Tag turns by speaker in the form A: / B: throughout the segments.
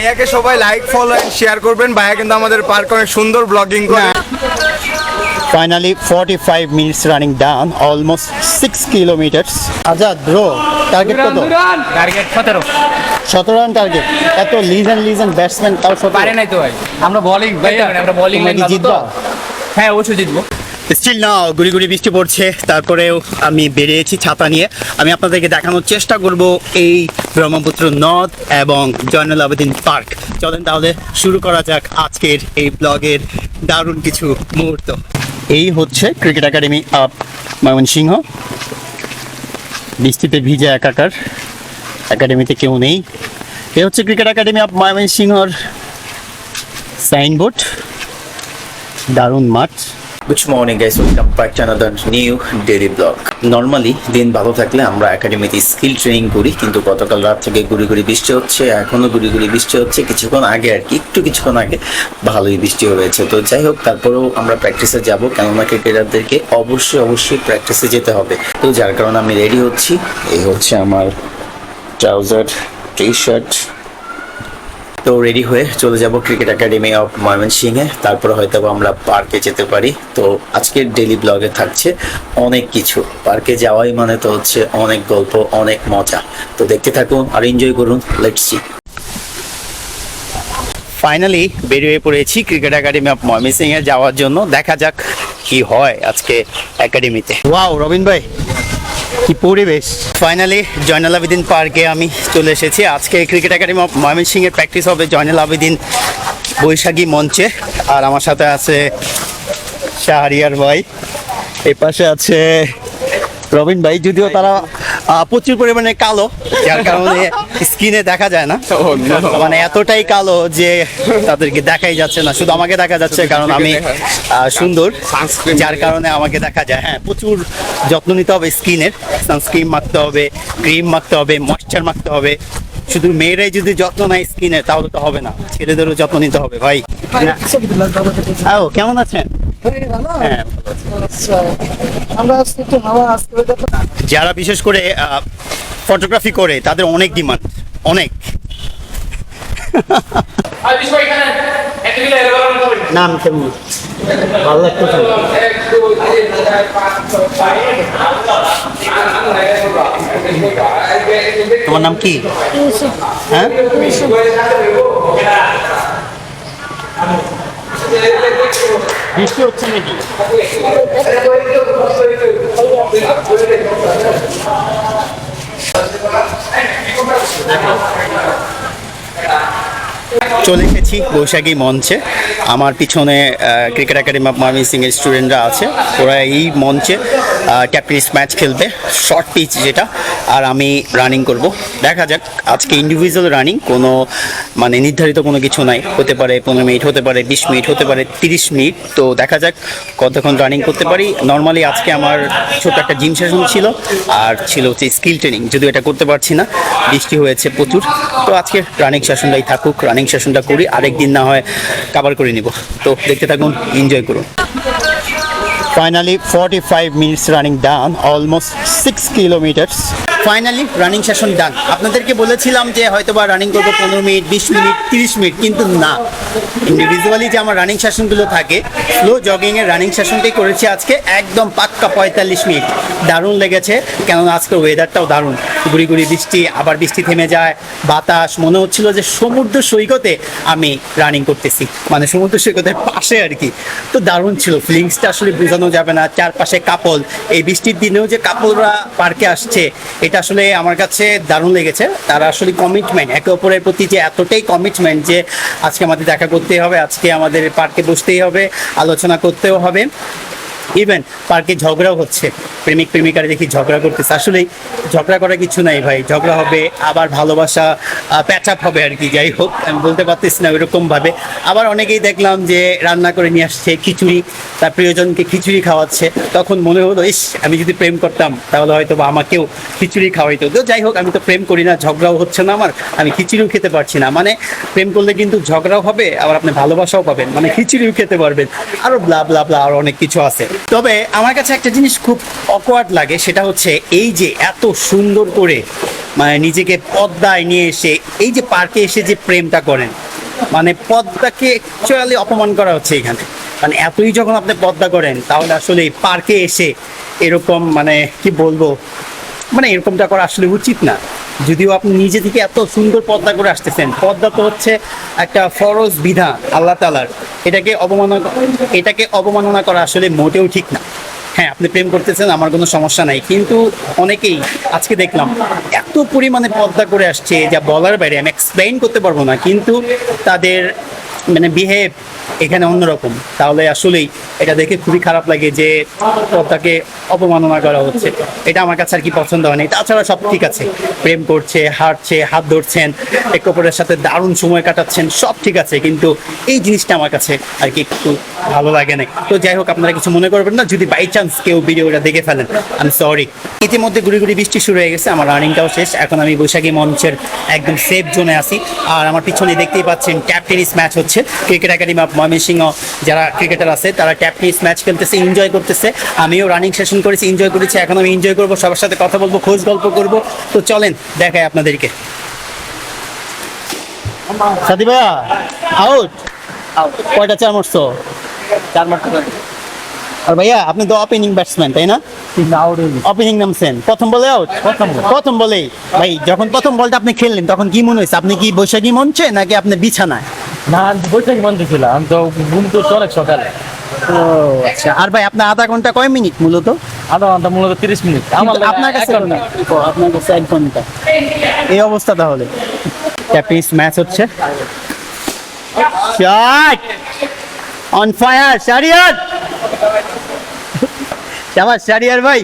A: ভাইয়াকে সবাই like follow and share করবেন। ভাইয়া কিন্তু আমাদের পার্ক অনেক সুন্দর ব্লগিং করে।
B: Finally, 45 minutes running down, almost 6 kilometers. Azad bro target কত?
C: টার্গেট সতেরো।
B: সতেরো রান টার্গেট এত লিজেন লিজেন ব্যাটসম্যান তাও
C: পারে নাই তো ভাই। আমরা বোলিং ভাই আমরা বোলিং
B: কি
C: হ্যাঁ অবশ্যই জিতবো।
B: স্টিল নাও গুড়ি গুড়ি বৃষ্টি পড়ছে, তারপরেও আমি বেরিয়েছি ছাতা নিয়ে। আমি আপনাদেরকে দেখানোর চেষ্টা করব এই ব্রহ্মপুত্র নদ এবং জয়নুল আবেদিন পার্ক। চলেন তাহলে শুরু করা যাক আজকের এই ব্লগের দারুণ কিছু মুহূর্ত। এই হচ্ছে ক্রিকেট একাডেমি অফ ময়মনসিংহ। বৃষ্টিতে ভিজে একাকার একাডেমিতে কেউ নেই। এ হচ্ছে ক্রিকেট একাডেমি অফ ময়মনসিংহর সাইনবোর্ড। দারুণ মাঠ।
D: Good morning guys welcome back to another new daily vlog normally দিন ভালো থাকলে আমরা একাডেমিতে স্কিল ট্রেনিং করি, কিন্তু গতকাল রাত থেকে গুড়ি গুড়ি বৃষ্টি হচ্ছে, এখনও গুড়ি গুড়ি বৃষ্টি হচ্ছে। কিছুক্ষণ আগে আর কি, একটু কিছুক্ষণ আগে ভালোই বৃষ্টি হয়েছে। তো যাই হোক, তারপরেও আমরা প্র্যাকটিসে যাব। কেননা ক্রিকেটারদেরকে অবশ্যই অবশ্যই প্র্যাকটিসে যেতে হবে। তো যার কারণে আমি রেডি হচ্ছি। এই হচ্ছে আমার ট্রাউজার টি শার্ট তো রেডি হয়ে চলে যাব ক্রিকেট একাডেমি অফ ময়মনসিংহে তারপরে হয়তো আমরা পার্কে যেতে পারি। তো আজকের ডেলি ব্লগে থাকছে অনেক কিছু। পার্কে যাওয়াই মানে তো হচ্ছে অনেক গল্প, অনেক মজা। তো দেখতে থাকুন আর এনজয় করুন। লেটস সি
B: ফাইনালি বেরিয়ে পড়েছি ক্রিকেট একাডেমি অফ ময়মনসিংহে যাওয়ার জন্য। দেখা যাক কি হয় আজকে একাডেমিতে ওয়াও রবিন ভাই কি পরিবেশ? ফাইনালি জয়নাল আবেদিন পার্কে আমি চলে এসেছি। আজকে ক্রিকেট একাডেমি অফ ময়মনসিংহের প্র্যাকটিস হবে জয়নাল আবেদিন বৈশাখী মঞ্চে। আর আমার সাথে আছে শাহরিয়ার ভাই। এপাশে পাশে আছে রবিন ভাই, যদিও তারা প্রচুর পরিমাণে কালো যার কারণে স্কিনে দেখা যায় না। মানে এতটাই কালো যে তাদেরকে দেখাই যাচ্ছে না। শুধু আমাকে দেখা যাচ্ছে কারণ আমি আহ, সুন্দর যার কারণে আমাকে দেখা যায়। হ্যাঁ প্রচুর যত্ন নিতে হবে স্কিনের সানস্ক্রিন মাখতে হবে ক্রিম মাখতে হবে ময়শ্চার মাখতে হবে। শুধু মেয়েরাই যদি যত্ন নেয় স্কিনের তাহলে তো হবে না। ছেলেদেরও যত্ন নিতে হবে ভাই। কেমন আছেন? যারা বিশেষ করে ফটোগ্রাফি করে তাদের অনেক ডিমান্ড অনেক। নাম কেমন? ভালো লাগতেছে তোমার নাম কি? হ্যাঁ? বৃষ্টি হচ্ছে নাকি? চলে এসেছি বৈশাখী মঞ্চে। আমার পিছনে ক্রিকেট একাডেমি অফ ময়মনসিং এর স্টুডেন্টরা আছে। ওরা এই মঞ্চে ট্যাপিস ম্যাচ খেলবে শর্ট পিচ যেটা, আর আমি রানিং করব। দেখা যাক, আজকে ইন্ডিভিজুয়াল রানিং কোনো মানে নির্ধারিত কোনো কিছু নাই। হতে পারে পনেরো মিনিট হতে পারে বিশ মিনিট হতে পারে তিরিশ মিনিট তো দেখা যাক, কতক্ষণ রানিং করতে পারি। নর্মালি আজকে আমার ছোট্ট একটা জিম সেশন ছিল, আর ছিল হচ্ছে স্কিল ট্রেনিং যদিও এটা করতে পারছি না, বৃষ্টি হয়েছে প্রচুর। তো আজকে রানিং সেশনটাই থাকুক রানিং সেশনটা করি আরেকদিন না হয় কাভার করে নিব। তো দেখতে থাকুন এনজয় করুন। Finally 45 minutes running done almost six kilometres finally running session done আপনাদেরকে বলেছিলাম যে হয়তো বা রানিং করব পনেরো মিনিট বিশ মিনিট তিরিশ মিনিট কিন্তু না। ইন্ডিভিজুয়ালি যে আমার রানিং সেশনগুলো থাকে স্লো জগিংয়ের রানিং সেশনটাই করেছি আজকে একদম পাক্কা পঁয়তাল্লিশ মিনিট। দারুণ লেগেছে কেননা আজকের ওয়েদারটাও দারুণ। গুড়ি গুড়ি বৃষ্টি, আবার বৃষ্টি থেমে যায়, বাতাস। মনে হচ্ছিল যে সমুদ্র সৈকতে আমি রানিং করতেছি। মানে সমুদ্র সৈকতের পাশে আর কি। তো দারুণ ছিল। ফিলিংসটা আসলে বোঝানো যাবে না। চারপাশে কাপল। এই বৃষ্টির দিনেও যে কাপলরা পার্কে আসছে, এটা আসলে আমার কাছে দারুণ লেগেছে। তারা আসলে কমিটমেন্ট একে অপরের প্রতি যে এতটাই কমিটমেন্ট যে আজকে আমাদের দেখা করতেই হবে, আজকে আমাদের পার্কে বসতেই হবে, আলোচনা করতেও হবে। ইভেন পার্কে ঝগড়াও হচ্ছে। প্রেমিক প্রেমিকারা দেখি ঝগড়া করতেছে। আসলে ঝগড়া করা কিছু নাই ভাই। ঝগড়া হবে, আবার ভালোবাসা প্যাচ আপ হবে আর কি। যাই হোক, আমি বলতে পারতেছি না ওইরকম ভাবে আবার অনেকেই দেখলাম যে রান্না করে নিয়ে আসছে, খিচুড়ি, তার প্রিয়জনকে খিচুড়ি খাওয়াচ্ছে। তখন মনে হলো, ইস, আমি যদি প্রেম করতাম, তাহলে হয়তো বা আমাকেও খিচুড়ি খাওয়াইতো। তো যাই হোক, আমি তো প্রেম করি না, ঝগড়াও হচ্ছে না আমার। আমি খিচুড়িও খেতে পারছি না। মানে প্রেম করলে কিন্তু ঝগড়াও হবে, আবার আপনি ভালোবাসাও পাবেন। মানে খিচুড়িও খেতে পারবেন। আরও ব্লা ব্লা ব্লা আরও অনেক কিছু আছে। তবে আমার কাছে একটা জিনিস খুব অকওয়ার্ড লাগে, সেটা হচ্ছে এই যে এত সুন্দর করে মানে নিজেকে পদ্মায় নিয়ে এসে, এই যে পার্কে এসে যে প্রেমটা করেন মানে পদ্মাকে অ্যাকচুয়ালি অপমান করা হচ্ছে এখানে। মানে এতই যখন আপনি পদ্মা করেন, তাহলে আসলে পার্কে এসে এরকম মানে কি বলব মানে এরকমটা করা আসলে উচিত না। যদিও আপনি নিজে থেকে এত সুন্দর পদ্মা করে আসতেছেন। পদ্মা তো হচ্ছে একটা ফরজ বিধা আল্লাহ তালার এটাকে অবমাননা এটাকে অবমাননা করা আসলে মোটেও ঠিক না। হ্যাঁ আপনি প্রেম করতেছেন, আমার কোনো সমস্যা নাই। কিন্তু অনেকেই আজকে দেখলাম এত পরিমাণে পদ্মা করে আসছে, যা বলার বাইরে, আমি এক্সপ্লেইন করতে পারব না। কিন্তু তাদের মানে বিহেভ এখানে অন্যরকম। তাহলে আসলেই এটা দেখে খুবই খারাপ লাগে যে পদ্মাকে অপমাননা করা হচ্ছে। এটা আমার কাছে আর কি পছন্দ হয়নি। তাছাড়া সব ঠিক আছে। প্রেম করছে, হাঁটছে, হাত ধরছেন, এক অপরের সাথে দারুণ সময় কাটাচ্ছেন, সব ঠিক আছে। কিন্তু এই জিনিসটা আমার কাছে আর কি একটু ভালো লাগে না তো যাই হোক, আপনারা কিছু মনে করবেন না। যদি বাই চান্স কেউ ভিডিওটা দেখে ফেলেন আমি সরি ইতিমধ্যে গুড়ি গুড়ি বৃষ্টি শুরু হয়ে গেছে। আমার রানিংটাও শেষ। এখন আমি বৈশাখী মঞ্চের একদম সেফ জোনে আছি। আর আমার পিছনে দেখতেই পাচ্ছেন ট্যাপ টেনিস ম্যাচ হচ্ছে। ক্রিকেট একাডেমি অফ ময়মনসিংহ যারা ক্রিকেটার আছে তারা ট্যাপ টেনিস ম্যাচ খেলতেছে এনজয় করতেছে। আমিও রানিং সেশন করেছি এনজয় করেছি এখন আমি এনজয় করব সবার সাথে কথা বলব খোঁজ গল্প করব। তো চলেন দেখাই আপনাদেরকে। সাথী ভাইয়া আউট কয়টা চার মারছো?
C: চার
B: আর ভাইয়া আপনি তো ওপেনিং ব্যাটসম্যান তাই না? ওপেনিং নামছেন। প্রথম বলে আউট
C: প্রথম
B: প্রথম বলেই। ভাই যখন প্রথম বলটা আপনি খেললেন তখন কি মনে হয়েছে? আপনি কি বৈশাখী মঞ্চে নাকি আপনি বিছানায়?
C: না আমি বৈশাখী মন্দির ছিলাম আমি তো ঘুম তো অনেক সকালে।
B: ও আচ্ছা। আর ভাই আপনার আধা ঘণ্টা কয় মিনিট মূলত?
C: আধা ঘণ্টা মূলত তিরিশ মিনিট। আমার
B: আপনার কাছে। আপনার কাছে এক ঘণ্টা। এই অবস্থা তাহলে। ট্যাপিস ম্যাচ হচ্ছে। শট অন ফায়ার শারিয়ার শাবাশ শারিয়ার ভাই।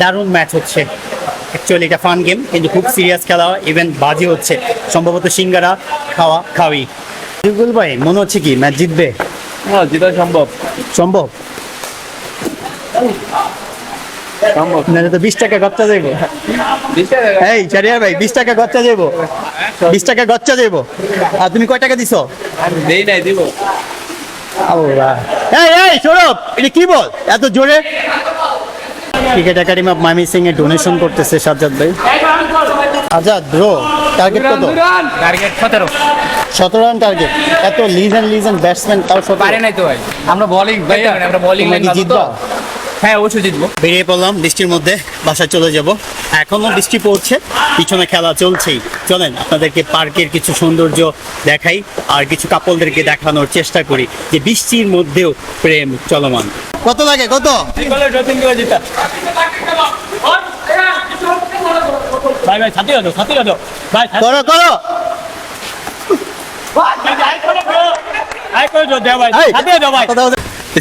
B: দারুণ ম্যাচ হচ্ছে। অ্যাকচুয়ালি এটা ফান গেম কিন্তু খুব সিরিয়াস খেলা ইভেন বাজি হচ্ছে। সম্ভবত সিঙ্গারা খাওয়া খাওয়াই বিপুল ভাই মনে হচ্ছে কি ম্যাচ জিতবে?
C: হ্যাঁ যেটা সম্ভব।
B: সম্ভব? নাহলে তো বিশ টাকা গচ্চা দেবো। এই চারিয়ার ভাই বিশ টাকা গচ্চা দেবো। বিশ টাকা গচ্চা দেবো। আর তুমি কয় টাকা দিছো?
C: আমি দেই নাই দিব।
B: এই এই সৌরভ এটা কি বল? এত জোরে? ক্রিকেট একাডেমি অফ মামি সিং এ ডোনেশন করতেছে সাজ্জাদ ভাই। আজাদ ব্রো টার্গেট কত?
C: টার্গেট সতেরো।
B: সতেরো রান টার্গেট এত লিজেন লিজেন ব্যাটসম্যান তাও
C: সব
B: পারে
C: নাই তো ভাই। আমরা বোলিং ভাই আমরা বোলিং
B: তোমরা কি জিতবা?
C: হ্যাঁ অবশ্যই জিতবো।
B: বেরিয়ে পড়লাম বৃষ্টির মধ্যে বাসায় চলে যাব। এখনও বৃষ্টি পড়ছে পিছনে খেলা চলছেই। চলেন আপনাদেরকে পার্কের কিছু সৌন্দর্য দেখাই আর কিছু কাপলদেরকে দেখানোর চেষ্টা করি যে বৃষ্টির মধ্যেও প্রেম চলমান। কত লাগে কত?
C: ভাই ভাই ছাতি দাও ছাতি দাও ভাই
B: করো করো।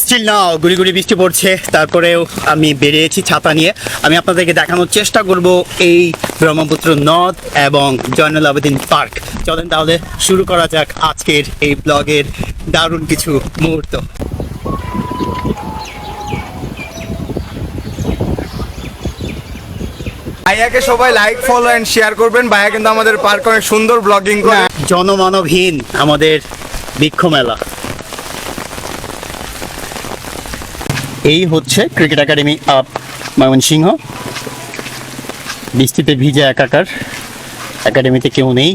B: স্টিল নাও গুড়ি গুড়ি বৃষ্টি পড়ছে। তারপরেও আমি বেরিয়েছি ছাতা নিয়ে। আমি আপনাদেরকে দেখানোর চেষ্টা করব এই ব্রহ্মপুত্র নদ এবং জয়নুল আবেদিন পার্ক। চলেন তাহলে শুরু করা যাক আজকের এই ব্লগের দারুণ কিছু মুহূর্ত।
A: ভাইয়াকে সবাই লাইক ফলো এন্ড শেয়ার করবেন। ভাইয়া কিন্তু আমাদের পার্ক অনেক সুন্দর ব্লগিং করে।
B: জনমানবহীন আমাদের বৃক্ষ মেলা। এই হচ্ছে ক্রিকেট একাডেমি অফ ময়মনসিংহ। বৃষ্টিতে ভিজে একাকার একাডেমিতে কেউ নেই।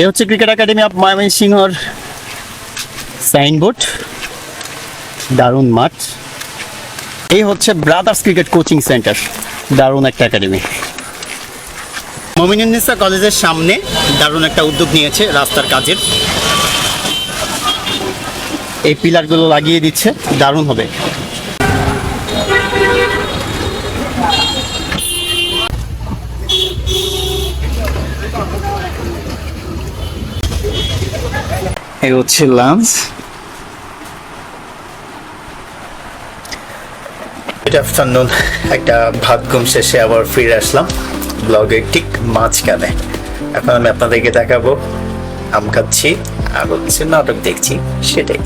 B: এ হচ্ছে ক্রিকেট একাডেমি অফ ময়মনসিংহর সাইনবোর্ড দারুণ মাঠ। এই হচ্ছে ব্রাদার্স ক্রিকেট কোচিং সেন্টার দারুণ একটা একাডেমি মমিনুন্নিসা কলেজের সামনে দারুণ একটা উদ্যোগ নিয়েছে রাস্তার কাজের। এই পিলারগুলো লাগিয়ে দিচ্ছে, দারুণ হবে। এই হচ্ছে লাঞ্চ গুড আফটারনুন একটা ভাত ঘুম শেষে আবার ফিরে আসলাম। ব্লগের ঠিক মাঝখানে। এখন আমি আপনাদেরকে দেখাবো আম খাচ্ছি আর হচ্ছে নাটক দেখছি সেটাই।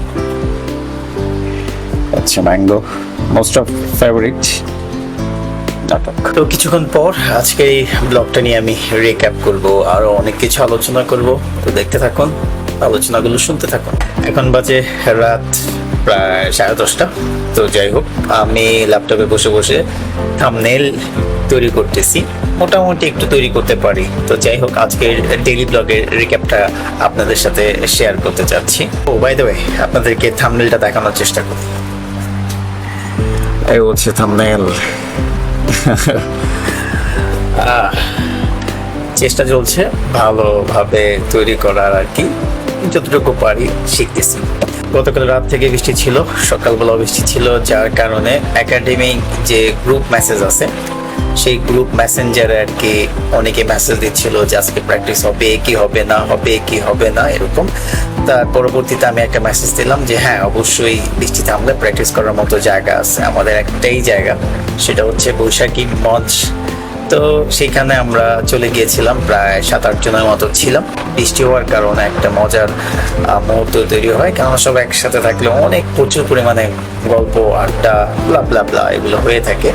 B: আচ্ছা ম্যাঙ্গো মোস্ট অফ ফেভারিট নাটক। তো কিছুক্ষণ পর আজকে এই ব্লগটা নিয়ে আমি রিক্যাপ করব আরও অনেক কিছু আলোচনা করব। তো দেখতে থাকুন আলোচনাগুলো শুনতে থাকুন। এখন বাজে রাত প্রায় সাড়ে দশটা। তো যাই হোক আমি ল্যাপটপে বসে বসে থামনেল তৈরি করতেছি। মোটামুটি একটু তৈরি করতে পারি। তো যাই হোক আজকের ডেইলি ব্লগের রিক্যাপটা আপনাদের সাথে শেয়ার করতে চাচ্ছি। ও বাই দ্য ওয়ে আপনাদেরকে থামনেলটা দেখানোর চেষ্টা করি। এই হচ্ছে থামনেল চেষ্টা চলছে ভালোভাবে তৈরি করার আর কি। যতটুকু পারি শিখতেছি। গতকাল রাত থেকে বৃষ্টি ছিল সকালবেলা বৃষ্টি ছিল, যার কারণে একাডেমিক যে গ্রুপ মেসেজ আছে, সেই গ্রুপ মেসেঞ্জারে আর কি অনেকে মেসেজ দিচ্ছিল যে আজকে প্র্যাকটিস হবে, কি হবে না হবে, কি হবে না, এরকম। তার পরবর্তীতে আমি একটা মেসেজ দিলাম যে হ্যাঁ অবশ্যই বৃষ্টি থামলে প্র্যাকটিস করার মতো জায়গা আছে। আমাদের একটাই জায়গা, সেটা হচ্ছে বৈশাখী মঞ্চ। তো সেখানে আমরা চলে গিয়েছিলাম, প্রায় সাত আট জনের মতো ছিলাম। বৃষ্টি হওয়ার কারণে একটা মজার মুহূর্ত তৈরি হয়। কারণ সব একসাথে থাকলে অনেক প্রচুর পরিমাণে গল্প, আড্ডা ব্লা ব্লা ব্লা এগুলো হয়ে থাকে।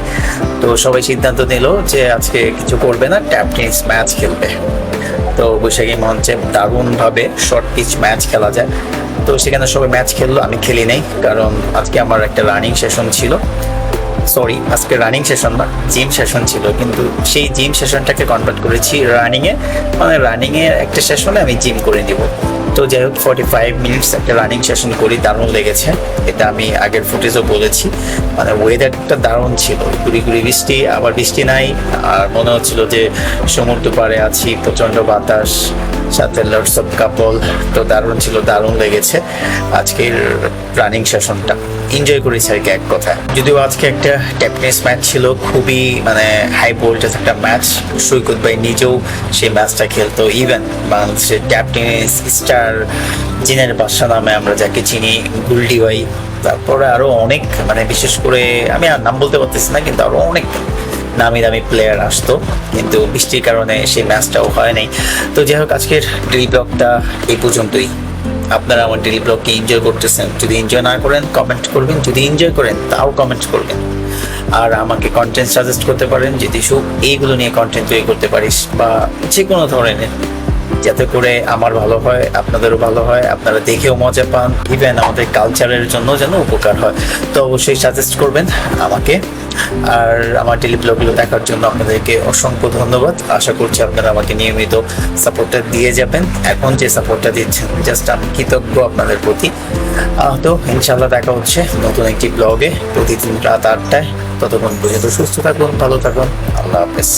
B: তো সবাই সিদ্ধান্ত নিল যে আজকে কিছু করবে না ট্যাপ টেনিস ম্যাচ খেলবে। তো বৈশাখী মঞ্চে দারুণভাবে শর্ট পিচ ম্যাচ খেলা যায়। তো সেখানে সবাই ম্যাচ খেললো, আমি খেলি নাই, কারণ আজকে আমার একটা রানিং সেশন ছিল। সরি আজকে রানিং সেশন না জিম সেশন ছিল, কিন্তু সেই জিম সেশনটাকে কনভার্ট করেছি রানিংয়ে মানে রানিংয়ে একটা সেশনে আমি জিম করে নিব তো যাই হোক ফর্টি ফাইভ মিনিটস একটা রানিং সেশন করি, দারুণ লেগেছে। এটা আমি আগের ফুটেজও বলেছি। মানে ওয়েদারটা দারুণ ছিল। গুড়ি গুড়ি বৃষ্টি, আবার বৃষ্টি নাই। আর মনে হচ্ছিল যে সমুদ্র পাড়ে আছি, প্রচণ্ড বাতাস। সাথে লটস অফ কাপল তো দারুণ ছিল, দারুণ লেগেছে। আজকের রানিং সেশনটা এনজয় করেছি আর কি এক কথা যদিও আজকে একটা ট্যাপটেনিস ম্যাচ ছিল, খুবই মানে হাই ভোল্টেজ একটা ম্যাচ সৈকত ভাই নিজেও সেই ম্যাচটা খেলতো। ইভেন বাংলাদেশের ট্যাপটেনিস স্টার জিনের বাদশা নামে আমরা যাকে চিনি, গুলডি ভাই। তারপরে আরও অনেক মানে বিশেষ করে আমি আর নাম বলতে পারতেছি না, কিন্তু আরও অনেক। নামি দামি প্লেয়ার আসতো। কিন্তু বৃষ্টির কারণে সেই ম্যাচটাও হয় নাই তো যাই হোক আজকের ডেলি ব্লগটা এই পর্যন্তই। আপনারা আমার ডেলি ব্লগকে এনজয় করতেছেন। যদি এনজয় না করেন কমেন্ট করবেন। যদি এনজয় করেন, তাও কমেন্ট করবেন। আর আমাকে কন্টেন্ট সাজেস্ট করতে পারেন। যদি সুখ, এইগুলো নিয়ে কন্টেন্ট তৈরি করতে পারিস বা যে কোনো ধরনের যাতে করে আমার ভালো হয়, আপনাদেরও ভালো হয়, আপনারা দেখেও মজা পান ইভেন আমাদের কালচারের জন্য যেন উপকার হয়। তো অবশ্যই সাজেস্ট করবেন আমাকে। আর আমার ডেলি ব্লগগুলো দেখার জন্য আপনাদেরকে অসংখ্য ধন্যবাদ। আশা করছি আপনারা আমাকে নিয়মিত সাপোর্টটা দিয়ে যাবেন। এখন যে সাপোর্টটা দিচ্ছেন জাস্ট আমি কৃতজ্ঞ আপনাদের প্রতি। তো ইনশাল্লাহ দেখা হচ্ছে নতুন একটি ব্লগে প্রতিদিন রাত আটটায়। ততক্ষণ পর্যন্ত সুস্থ থাকুন, ভালো থাকুন। আল্লাহ হাফেজ।